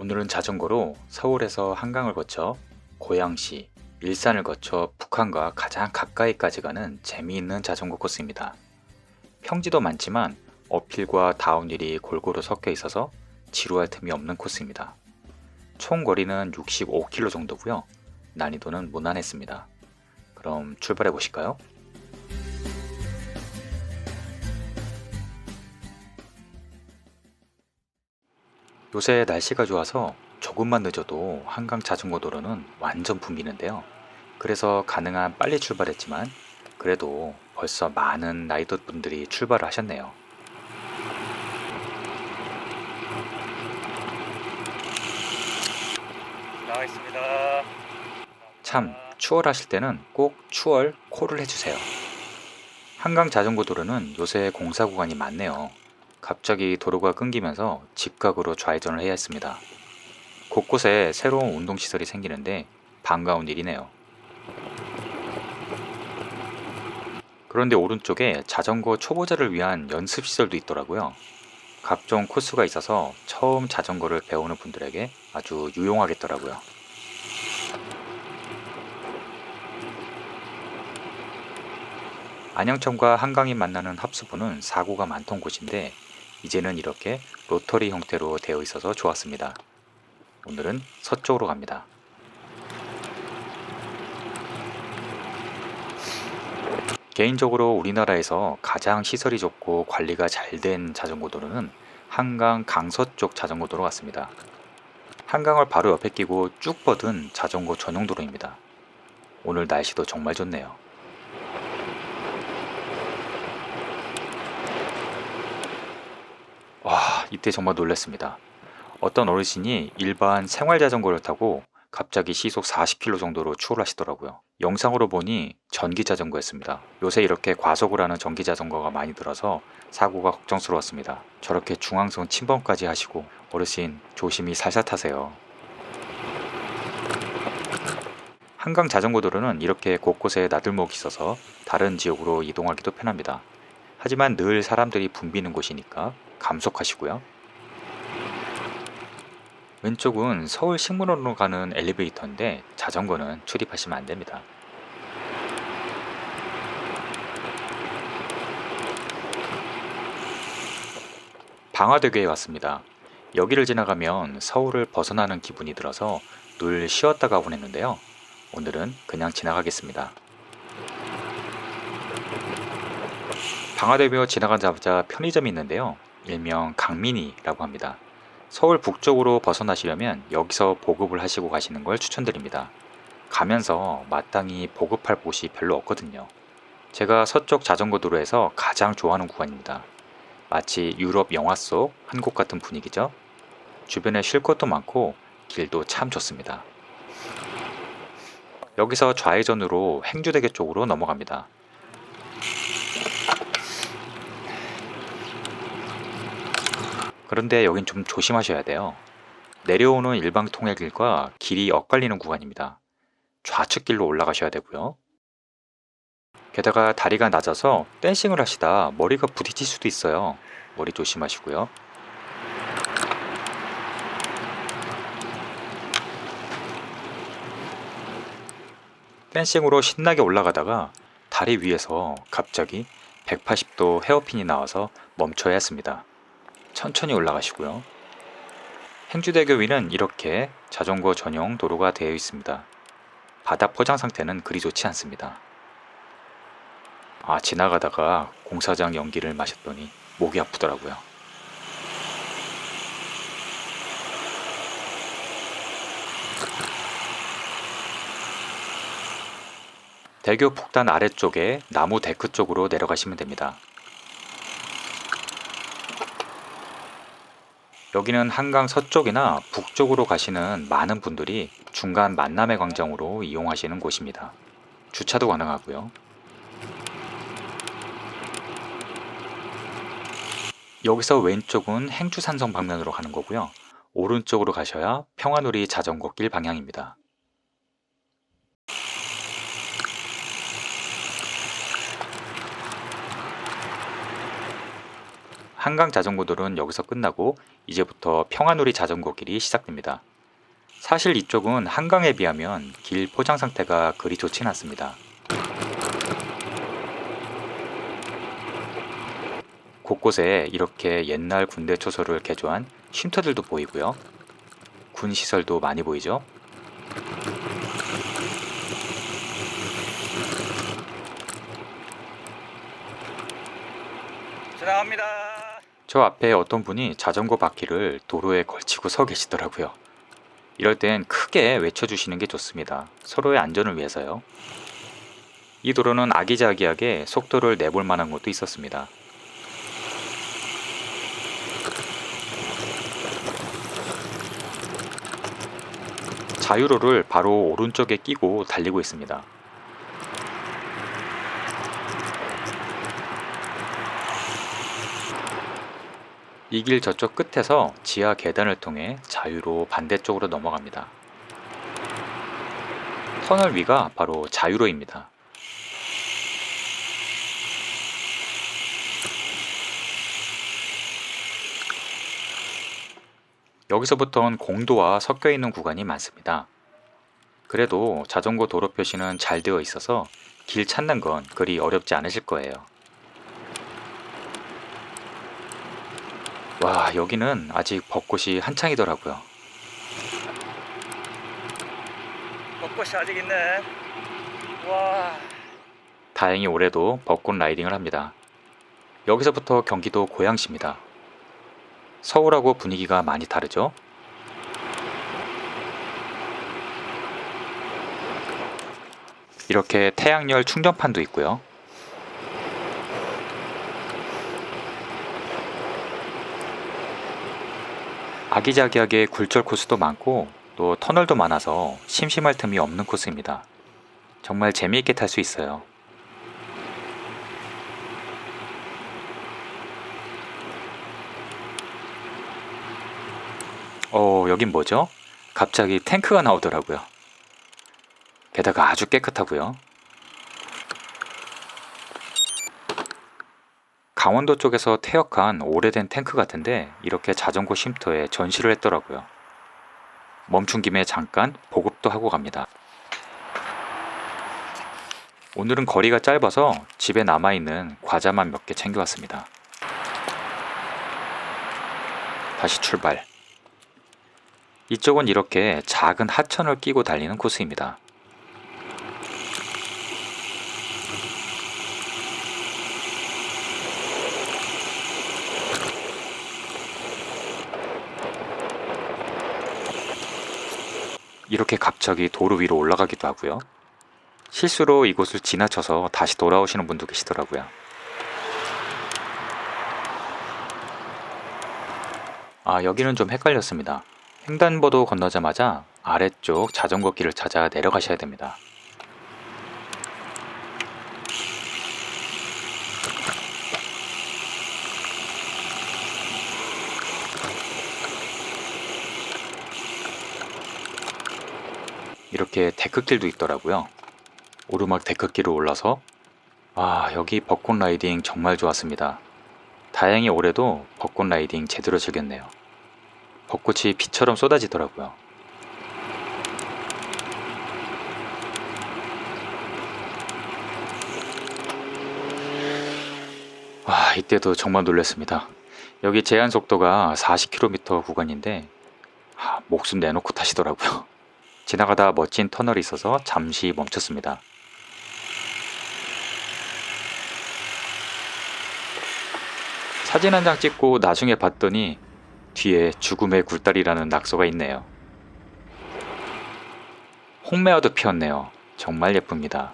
오늘은 자전거로 서울에서 한강을 거쳐 고양시, 일산을 거쳐 북한과 가장 가까이까지 가는 재미있는 자전거 코스입니다. 평지도 많지만 어필과 다운힐이 골고루 섞여 있어서 지루할 틈이 없는 코스입니다. 총 거리는 65km 정도고요. 난이도는 무난했습니다. 그럼 출발해 보실까요? 요새 날씨가 좋아서 조금만 늦어도 한강 자전거 도로는 완전 붐비는데요. 그래서 가능한 빨리 출발했지만 그래도 벌써 많은 라이더 분들이 출발을 하셨네요. 나와 있습니다. 참 추월하실 때는 꼭 추월 콜을 해주세요. 한강 자전거 도로는 요새 공사 구간이 많네요. 갑자기 도로가 끊기면서 직각으로 좌회전을 해야 했습니다. 곳곳에 새로운 운동시설이 생기는데 반가운 일이네요. 그런데 오른쪽에 자전거 초보자를 위한 연습시설도 있더라고요. 각종 코스가 있어서 처음 자전거를 배우는 분들에게 아주 유용하겠더라고요. 안양천과 한강이 만나는 합수부는 사고가 많던 곳인데 이제는 이렇게 로터리 형태로 되어 있어서 좋았습니다. 오늘은 서쪽으로 갑니다. 개인적으로 우리나라에서 가장 시설이 좋고 관리가 잘 된 자전거 도로는 한강 강서쪽 자전거 도로 같습니다. 한강을 바로 옆에 끼고 쭉 뻗은 자전거 전용 도로입니다. 오늘 날씨도 정말 좋네요. 와, 이때 정말 놀랐습니다. 어떤 어르신이 일반 생활 자전거를 타고 갑자기 시속 40km 정도로 추월하시더라고요. 영상으로 보니 전기 자전거였습니다. 요새 이렇게 과속을 하는 전기 자전거가 많이 들어서 사고가 걱정스러웠습니다. 저렇게 중앙선 침범까지 하시고 어르신 조심히 살살 타세요. 한강 자전거 도로는 이렇게 곳곳에 나들목이 있어서 다른 지역으로 이동하기도 편합니다. 하지만 늘 사람들이 붐비는 곳이니까 감속하시고요. 왼쪽은 서울 식물원으로 가는 엘리베이터인데 자전거는 출입하시면 안 됩니다. 방화대교에 왔습니다. 여기를 지나가면 서울을 벗어나는 기분이 들어서 늘 쉬었다가 보냈는데요. 오늘은 그냥 지나가겠습니다. 방화대교 지나가자마자 편의점이 있는데요. 일명 강민이라고 합니다. 서울 북쪽으로 벗어나시려면 여기서 보급을 하시고 가시는 걸 추천드립니다. 가면서 마땅히 보급할 곳이 별로 없거든요. 제가 서쪽 자전거 도로에서 가장 좋아하는 구간입니다. 마치 유럽 영화 속한곳 같은 분위기죠. 주변에 쉴 것도 많고 길도 참 좋습니다. 여기서 좌회전으로 행주대교 쪽으로 넘어갑니다. 그런데 여긴 좀 조심하셔야 돼요. 내려오는 일방통행길과 길이 엇갈리는 구간입니다. 좌측 길로 올라가셔야 되고요. 게다가 다리가 낮아서 댄싱을 하시다 머리가 부딪힐 수도 있어요. 머리 조심하시고요. 댄싱으로 신나게 올라가다가 다리 위에서 갑자기 180도 헤어핀이 나와서 멈춰야 했습니다. 천천히 올라가시고요. 행주대교 위는 이렇게 자전거 전용 도로가 되어 있습니다. 바닥 포장 상태는 그리 좋지 않습니다. 아, 지나가다가 공사장 연기를 마셨더니 목이 아프더라고요. 대교 북단 아래쪽에 나무 데크 쪽으로 내려가시면 됩니다. 여기는 한강 서쪽이나 북쪽으로 가시는 많은 분들이 중간 만남의 광장으로 이용하시는 곳입니다. 주차도 가능하고요. 여기서 왼쪽은 행주산성 방면으로 가는 거고요. 오른쪽으로 가셔야 평화누리 자전거길 방향입니다. 한강 자전거 도로는 여기서 끝나고 이제부터 평화놀이 자전거 길이 시작됩니다. 사실 이쪽은 한강에 비하면 길 포장 상태가 그리 좋진 않습니다. 곳곳에 이렇게 옛날 군대 초소를 개조한 쉼터들도 보이고요. 군 시설도 많이 보이죠. 지나갑니다. 저 앞에 어떤 분이 자전거 바퀴를 도로에 걸치고 서 계시더라고요. 이럴 땐 크게 외쳐주시는 게 좋습니다. 서로의 안전을 위해서요. 이 도로는 아기자기하게 속도를 내볼 만한 곳도 있었습니다. 자유로를 바로 오른쪽에 끼고 달리고 있습니다. 이 길 저쪽 끝에서 지하 계단을 통해 자유로 반대쪽으로 넘어갑니다. 터널 위가 바로 자유로입니다. 여기서부터는 공도와 섞여 있는 구간이 많습니다. 그래도 자전거 도로 표시는 잘 되어 있어서 길 찾는 건 그리 어렵지 않으실 거예요. 와, 여기는 아직 벚꽃이 한창이더라고요. 벚꽃이 아직 있네. 와, 다행히 올해도 벚꽃 라이딩을 합니다. 여기서부터 경기도 고양시입니다. 서울하고 분위기가 많이 다르죠? 이렇게 태양열 충전판도 있고요. 아기자기하게 굴절 코스도 많고 또 터널도 많아서 심심할 틈이 없는 코스입니다. 정말 재미있게 탈 수 있어요. 어, 여긴 뭐죠? 갑자기 탱크가 나오더라고요. 게다가 아주 깨끗하고요. 강원도 쪽에서 퇴역한 오래된 탱크 같은데 이렇게 자전거 쉼터에 전시를 했더라고요. 멈춘 김에 잠깐 보급도 하고 갑니다. 오늘은 거리가 짧아서 집에 남아있는 과자만 몇 개 챙겨왔습니다. 다시 출발. 이쪽은 이렇게 작은 하천을 끼고 달리는 코스입니다. 이렇게 갑자기 도로 위로 올라가기도 하고요. 실수로 이곳을 지나쳐서 다시 돌아오시는 분도 계시더라고요. 아, 여기는 좀 헷갈렸습니다. 횡단보도 건너자마자 아래쪽 자전거 길을 찾아 내려가셔야 됩니다. 이렇게 데크길도 있더라고요. 오르막 데크길을 올라서 아 여기 벚꽃 라이딩 정말 좋았습니다. 다행히 올해도 벚꽃 라이딩 제대로 즐겼네요. 벚꽃이 비처럼 쏟아지더라고요. 와 이때도 정말 놀랐습니다. 여기 제한 속도가 40km 구간인데 아, 목숨 내놓고 타시더라고요. 지나가다 멋진 터널이 있어서 잠시 멈췄습니다. 사진 한 장 찍고 나중에 봤더니 뒤에 죽음의 굴다리라는 낙서가 있네요. 홍매화도 피었네요. 정말 예쁩니다.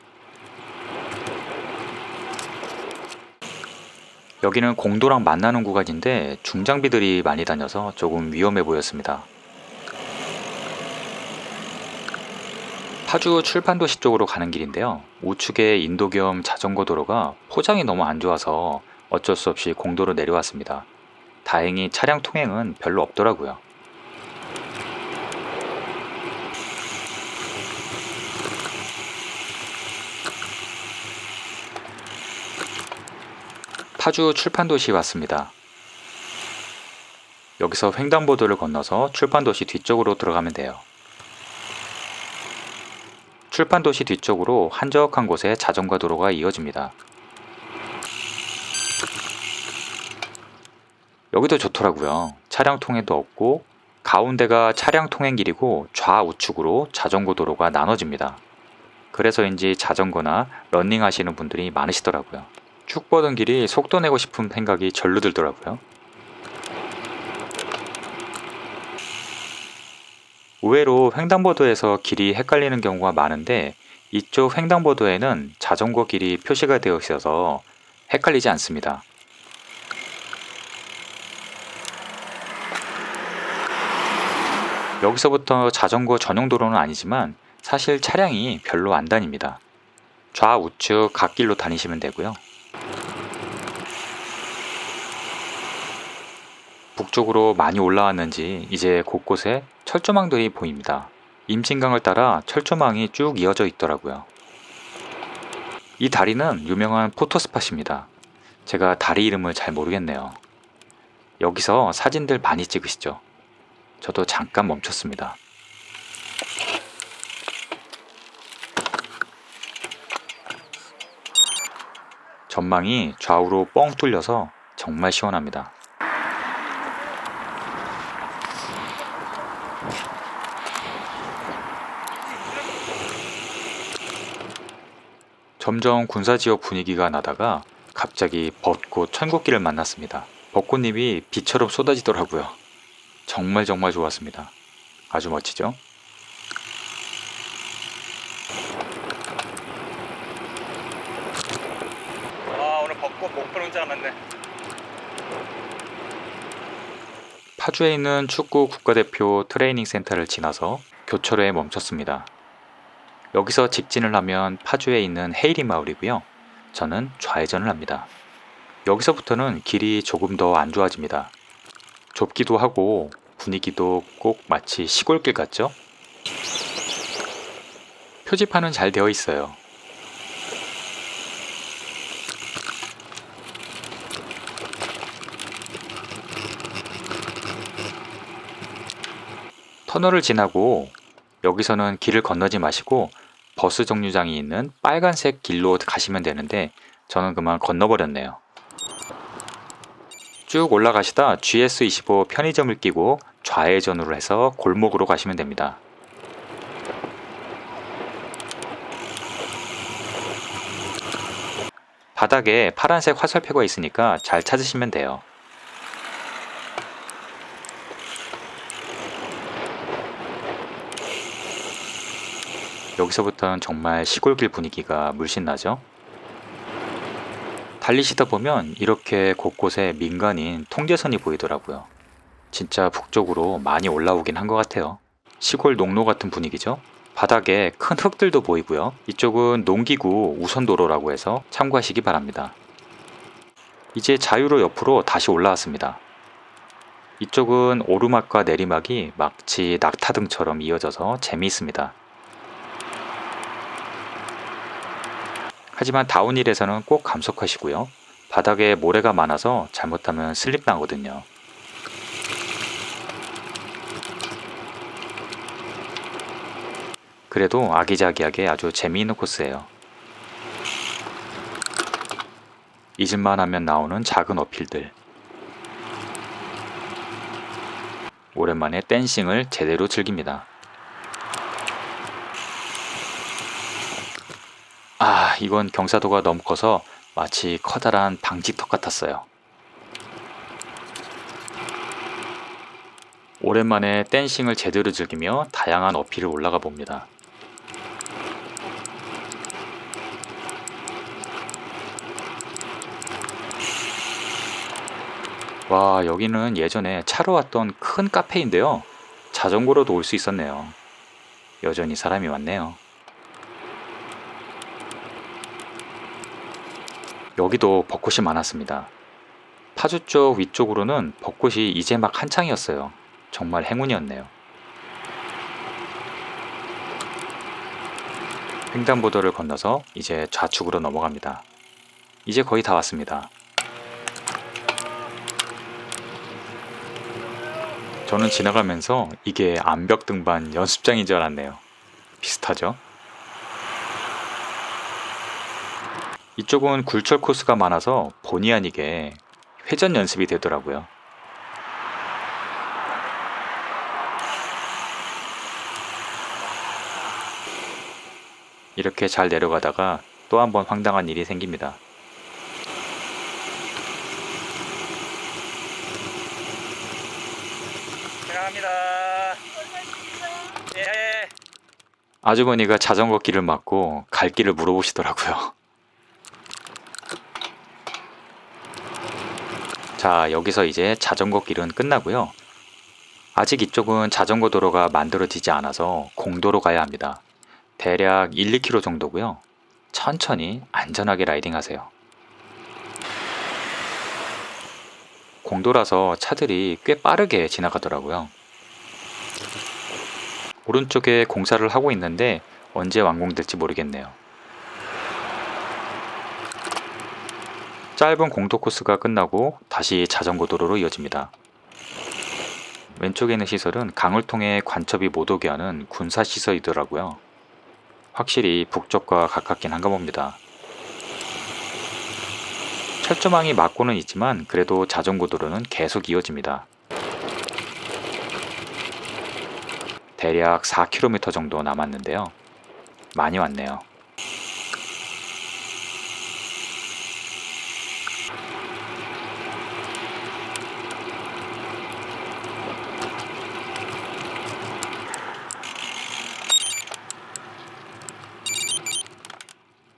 여기는 공도랑 만나는 구간인데 중장비들이 많이 다녀서 조금 위험해 보였습니다. 파주 출판도시 쪽으로 가는 길인데요. 우측에 인도 겸 자전거 도로가 포장이 너무 안 좋아서 어쩔 수 없이 공도로 내려왔습니다. 다행히 차량 통행은 별로 없더라고요. 파주 출판도시 왔습니다. 여기서 횡단보도를 건너서 출판도시 뒤쪽으로 들어가면 돼요. 출판도시 뒤쪽으로 한적한 곳에 자전거 도로가 이어집니다. 여기도 좋더라고요. 차량 통행도 없고 가운데가 차량 통행길이고 좌우측으로 자전거 도로가 나눠집니다. 그래서인지 자전거나 러닝 하시는 분들이 많으시더라고요. 쭉 뻗은 길이 속도 내고 싶은 생각이 절로 들더라고요. 의외로 횡단보도에서 길이 헷갈리는 경우가 많은데 이쪽 횡단보도에는 자전거 길이 표시가 되어 있어서 헷갈리지 않습니다. 여기서부터 자전거 전용 도로는 아니지만 사실 차량이 별로 안 다닙니다. 좌우측 갓길로 다니시면 되고요. 북쪽으로 많이 올라왔는지 이제 곳곳에 철조망들이 보입니다. 임진강을 따라 철조망이 쭉 이어져 있더라고요. 이 다리는 유명한 포토스팟입니다. 제가 다리 이름을 잘 모르겠네요. 여기서 사진들 많이 찍으시죠? 저도 잠깐 멈췄습니다. 전망이 좌우로 뻥 뚫려서 정말 시원합니다. 점점 군사지역 분위기가 나다가 갑자기 벚꽃 천국길을 만났습니다. 벚꽃잎이 비처럼 쏟아지더라고요. 정말 정말 좋았습니다. 아주 멋지죠? 아 오늘 벚꽃 못 보는 줄 알았네. 파주에 있는 축구 국가대표 트레이닝 센터를 지나서 교차로에 멈췄습니다. 여기서 직진을 하면 파주에 있는 헤이리 마을이고요. 저는 좌회전을 합니다. 여기서부터는 길이 조금 더 안 좋아집니다. 좁기도 하고 분위기도 꼭 마치 시골길 같죠? 표지판은 잘 되어 있어요. 터널을 지나고 여기서는 길을 건너지 마시고 버스 정류장이 있는 빨간색 길로 가시면 되는데 저는 그만 건너버렸네요. 쭉 올라가시다 GS25 편의점을 끼고 좌회전으로 해서 골목으로 가시면 됩니다. 바닥에 파란색 화살표가 있으니까 잘 찾으시면 돼요. 여기서부터는 정말 시골길 분위기가 물씬 나죠. 달리시다 보면 이렇게 곳곳에 민간인 통제선이 보이더라고요. 진짜 북쪽으로 많이 올라오긴 한 것 같아요. 시골 농로 같은 분위기죠. 바닥에 큰 흙들도 보이고요. 이쪽은 농기구 우선도로라고 해서 참고하시기 바랍니다. 이제 자유로 옆으로 다시 올라왔습니다. 이쪽은 오르막과 내리막이 마치 낙타등처럼 이어져서 재미있습니다. 하지만 다운힐에서는 꼭 감속하시고요. 바닥에 모래가 많아서 잘못하면 슬립 나거든요. 그래도 아기자기하게 아주 재미있는 코스예요. 잊을만 하면 나오는 작은 어필들. 오랜만에 댄싱을 제대로 즐깁니다. 아, 이건 경사도가 너무 커서 마치 커다란 방지턱 같았어요. 오랜만에 댄싱을 제대로 즐기며 다양한 어필을 올라가 봅니다. 와, 여기는 예전에 차로 왔던 큰 카페인데요. 자전거로도 올 수 있었네요. 여전히 사람이 많네요. 여기도 벚꽃이 많았습니다. 파주 쪽 위쪽으로는 벚꽃이 이제 막 한창이었어요. 정말 행운이었네요. 횡단보도를 건너서 이제 좌측으로 넘어갑니다. 이제 거의 다 왔습니다. 저는 지나가면서 이게 암벽 등반 연습장인 줄 알았네요. 비슷하죠? 이쪽은 굴절 코스가 많아서 본의 아니게 회전 연습이 되더라고요. 이렇게 잘 내려가다가 또 한 번 황당한 일이 생깁니다. 지나갑니다. 예. 아주머니가 자전거 길을 막고 갈 길을 물어보시더라고요. 자, 여기서 이제 자전거 길은 끝나고요. 아직 이쪽은 자전거 도로가 만들어지지 않아서 공도로 가야 합니다. 대략 1, 2km 정도고요. 천천히 안전하게 라이딩 하세요. 공도라서 차들이 꽤 빠르게 지나가더라고요. 오른쪽에 공사를 하고 있는데 언제 완공될지 모르겠네요. 짧은 공도 코스가 끝나고 다시 자전거 도로로 이어집니다. 왼쪽에 있는 시설은 강을 통해 관첩이 못 오게 하는 군사 시설이더라고요. 확실히 북쪽과 가깝긴 한가 봅니다. 철조망이 막고는 있지만 그래도 자전거 도로는 계속 이어집니다. 대략 4km 정도 남았는데요. 많이 왔네요.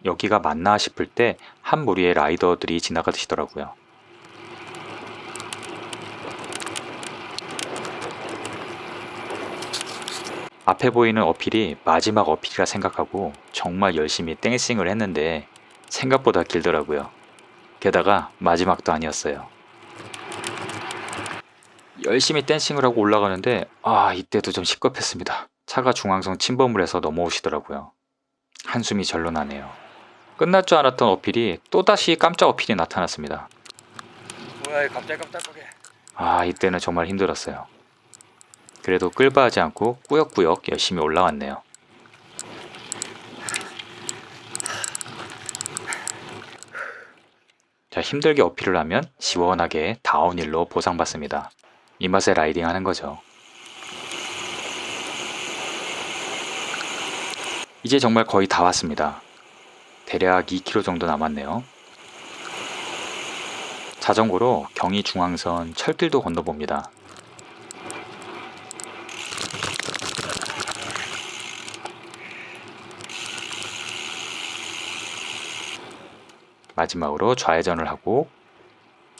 여기가 맞나 싶을 때 한 무리의 라이더들이 지나가시더라고요. 앞에 보이는 어필이 마지막 어필이라 생각하고 정말 열심히 댄싱을 했는데 생각보다 길더라고요. 게다가 마지막도 아니었어요. 열심히 댄싱을 하고 올라가는데 아 이때도 좀 시겁했습니다. 차가 중앙선 침범을 해서 넘어오시더라고요. 한숨이 절로 나네요. 끝날 줄 알았던 어필이 또다시 깜짝 어필이 나타났습니다. 뭐야, 이 갑자기 깜짝하게. 아 이때는 정말 힘들었어요. 그래도 끌바하지 않고 꾸역꾸역 열심히 올라왔네요. 자 힘들게 어필을 하면 시원하게 다운힐로 보상받습니다. 이 맛에 라이딩 하는 거죠. 이제 정말 거의 다 왔습니다. 대략 2km 정도 남았네요. 자전거로 경의 중앙선 철길도 건너봅니다. 마지막으로 좌회전을 하고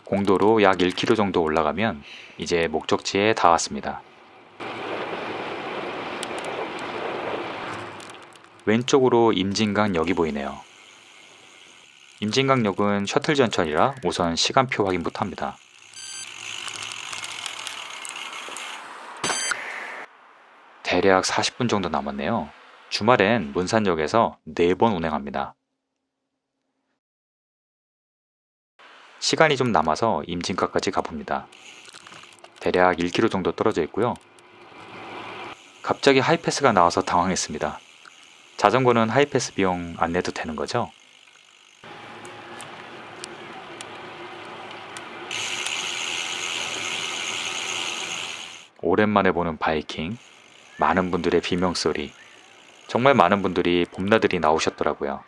공도로 약 1km 정도 올라가면 이제 목적지에 다 왔습니다. 왼쪽으로 임진강 역이 보이네요. 임진강역은 셔틀 전철이라 우선 시간표 확인부터 합니다. 대략 40분 정도 남았네요. 주말엔 문산역에서 4번 운행합니다. 시간이 좀 남아서 임진가까지 가봅니다. 대략 1km 정도 떨어져 있고요. 갑자기 하이패스가 나와서 당황했습니다. 자전거는 하이패스 비용 안 내도 되는 거죠? 오랜만에 보는 바이킹, 많은 분들의 비명소리, 정말 많은 분들이 봄나들이 나오셨더라고요.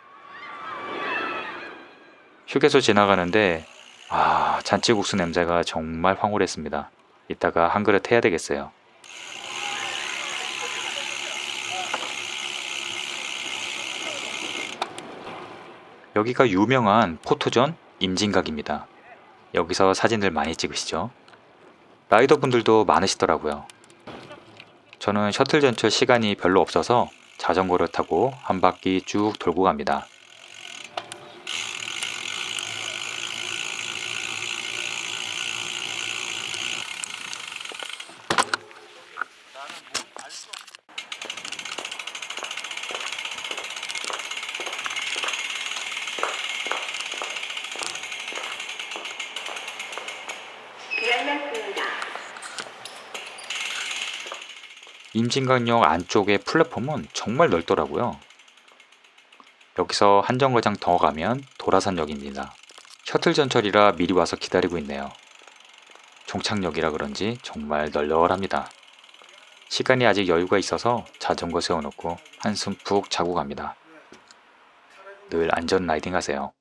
휴게소 지나가는데 아 잔치국수 냄새가 정말 황홀했습니다. 이따가 한 그릇 해야 되겠어요. 여기가 유명한 포토존 임진각입니다. 여기서 사진들 많이 찍으시죠? 라이더 분들도 많으시더라고요. 저는 셔틀 전철 시간이 별로 없어서 자전거를 타고 한 바퀴 쭉 돌고 갑니다. 임진강역 안쪽의 플랫폼은 정말 넓더라고요. 여기서 한 정거장 더 가면 도라산역입니다. 셔틀 전철이라 미리 와서 기다리고 있네요. 종착역이라 그런지 정말 널널합니다. 시간이 아직 여유가 있어서 자전거 세워놓고 한숨 푹 자고 갑니다. 늘 안전 라이딩 하세요.